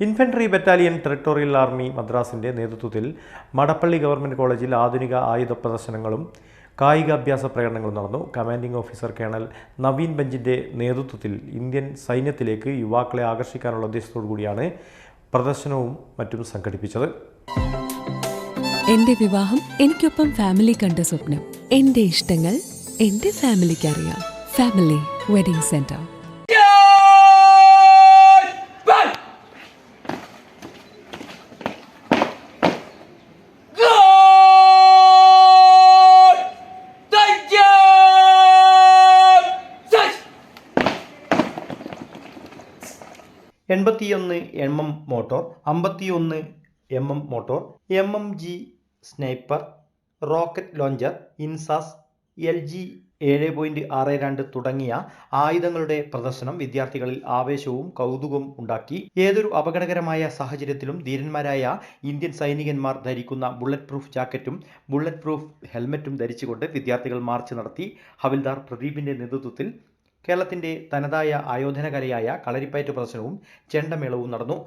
Infantry battalion territorial army മദ്രാസിന്റെ നേതൃത്വത്തിൽ Madappally government കോളേജിൽ ആധുനിക ആയുധ പ്രദർശനങ്ങളും കായികാഭ്യാസ പ്രകടനങ്ങളും നടന്നു. കമാൻഡിംഗ് ഓഫീസർ കേണൽ നവീൻ ബെഞ്ചിന്റെ നേതൃത്വത്തിൽ ഇന്ത്യൻ സൈന്യത്തിലേക്ക് യുവാക്കളെ ആകർഷിക്കാനുള്ള ഉദ്ദേശത്തോടു കൂടിയാണ് പ്രദർശനവും മറ്റും സംഘടിപ്പിച്ചത്. എന്റെ വിവാഹം എനിക്കൊപ്പം ഫാമിലി കണ്ട സ്വപ്നം. എന്റെ ഇഷ്ടങ്ങൾ എന്റെ ഫാമിലിക്ക് അറിയാം ഫാമിലി വെഡിംഗ് സെന്റർ. എൺപത്തിയൊന്ന് M M motor അമ്പത്തിയൊന്ന് M M motor M M G sniper rocket launcher INSAS L G ഏഴ് പോയിന്റ് ആറ് രണ്ട് തുടങ്ങിയ ആയുധങ്ങളുടെ പ്രദർശനം വിദ്യാർത്ഥികളിൽ ആവേശവും കൗതുകവും ഉണ്ടാക്കി. ഏതൊരു അപകടകരമായ സാഹചര്യത്തിലും ധീരന്മാരായ ഇന്ത്യൻ സൈനികന്മാർ ധരിക്കുന്ന ബുള്ളറ്റ് പ്രൂഫ് ജാക്കറ്റും ബുള്ളറ്റ് പ്രൂഫ് ഹെൽമറ്റും ധരിച്ചുകൊണ്ട് വിദ്യാർത്ഥികൾ മാർച്ച് നടത്തി. ഹവിൽദാർ പ്രദീപിന്റെ നേതൃത്വത്തിൽ കേരളത്തിന്റെ തനതായ ആയോധന കലയായ കളരിപ്പയറ്റ് പ്രദർശനവും ചെണ്ടമേളവും നടന്നു.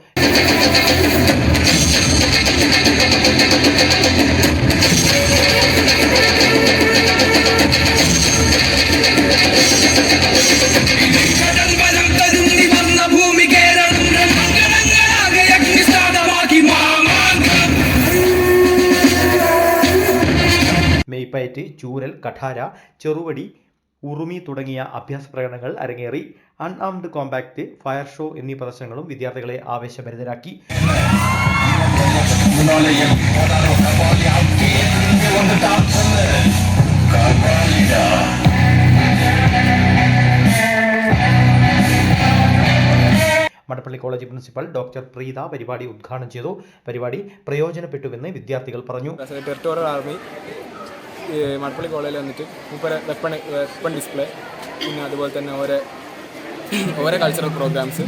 ചൂരൽ കഠാര ചെറുവടി ഉറുമി തുടങ്ങിയ അഭ്യാസ പ്രകടനങ്ങൾ അരങ്ങേറി അൺആംഡ് കോമ്പാക്ട് ഫയർ ഷോ എന്നീ പ്രദർശനങ്ങളും വിദ്യാർത്ഥികളെ ആവേശഭരിതരാക്കി. Madappally college principal doctor Preetha പരിപാടി ഉദ്ഘാടനം ചെയ്തു. പരിപാടി പ്രയോജനപ്പെട്ടുവെന്ന് വിദ്യാർത്ഥികൾ പറഞ്ഞു. ആർമി കോളേജിൽ വന്നിട്ട് മൂപ്പരെ വെപ്പൺ വെപ്പൺ ഡിസ്പ്ലേ പിന്നെ അതുപോലെ തന്നെ ഓരോ ഓരോ കൾച്ചറൽ പ്രോഗ്രാംസ്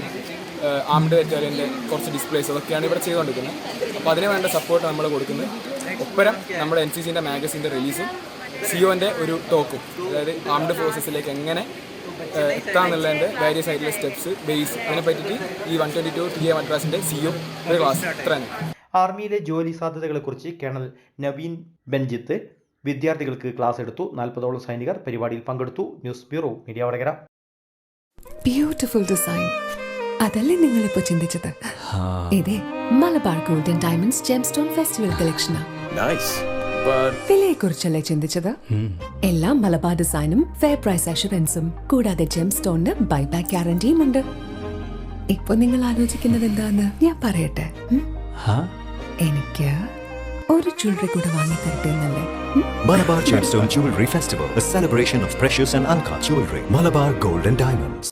ആംഡ് ബറ്റാലിയന്റെ കുറച്ച് ഡിസ്പ്ലേസ് അതൊക്കെയാണ് ഇവിടെ ചെയ്തുകൊണ്ടിരിക്കുന്നത്. അപ്പോൾ അതിന് വേണ്ട സപ്പോർട്ട് നമ്മൾ കൊടുക്കുന്നത്. ഒപ്പരം നമ്മുടെ എൻ സി സിന്റെ മാഗസിന്റെ റിലീസും സിഒന്റെ ഒരു ടോക്കും അതായത് ആംഡ് ഫോഴ്സസിലേക്ക് എങ്ങനെ എത്താന്നുള്ളതിന്റെ വേരിയസ് ആയിട്ടുള്ള സ്റ്റെപ്സ് ബേസ് അതിനെ പറ്റിയിട്ട് ഈ one twenty two T A മദ്രാസിന്റെ CO ഒരു ക്ലാസ് ഇത്ര ആർമിയിലെ ജോലി സാധ്യതകളെക്കുറിച്ച് കേണൽ നവീൻ ബെഞ്ചിത്ത് വിദ്യാർത്ഥികൾക്ക് ക്ലാസ് എടുത്തു. നാൽപ്പതോളം സൈനികർ പരിപാടിയിൽ പങ്കെടുത്തു. News bureau media Vadakara. Beautiful design അതല്ലേ നിങ്ങൾ ഇപ്പൊ ചിന്തിച്ചത് ഇതേ Malabar golden diamonds gemstone festival കളക്ഷനാ nice but വിലയെ കുറിച്ചല്ലേ ചിന്തിച്ചത്? എല്ലാം മലബാർ ഡിസൈനും ഫെയർ പ്രൈസ് അഷുറൻസും കൂടാതെ ജെം സ്റ്റോണിന് ബൈബാക്ക് ഗ്യാരണ്ടിയും ഉണ്ട്. ഇപ്പൊ നിങ്ങൾ ആലോചിക്കുന്നത് എന്താന്ന് ഞാൻ പറയട്ടെ? എനിക്ക് ഒരു ജ്വല്ലറി കൂടെ വാങ്ങി തരട്ടെ എന്നല്ലേ? Malabar Gemstone Jewelry Festival, a celebration of precious and uncut jewelry. Malabar Gold and Diamonds.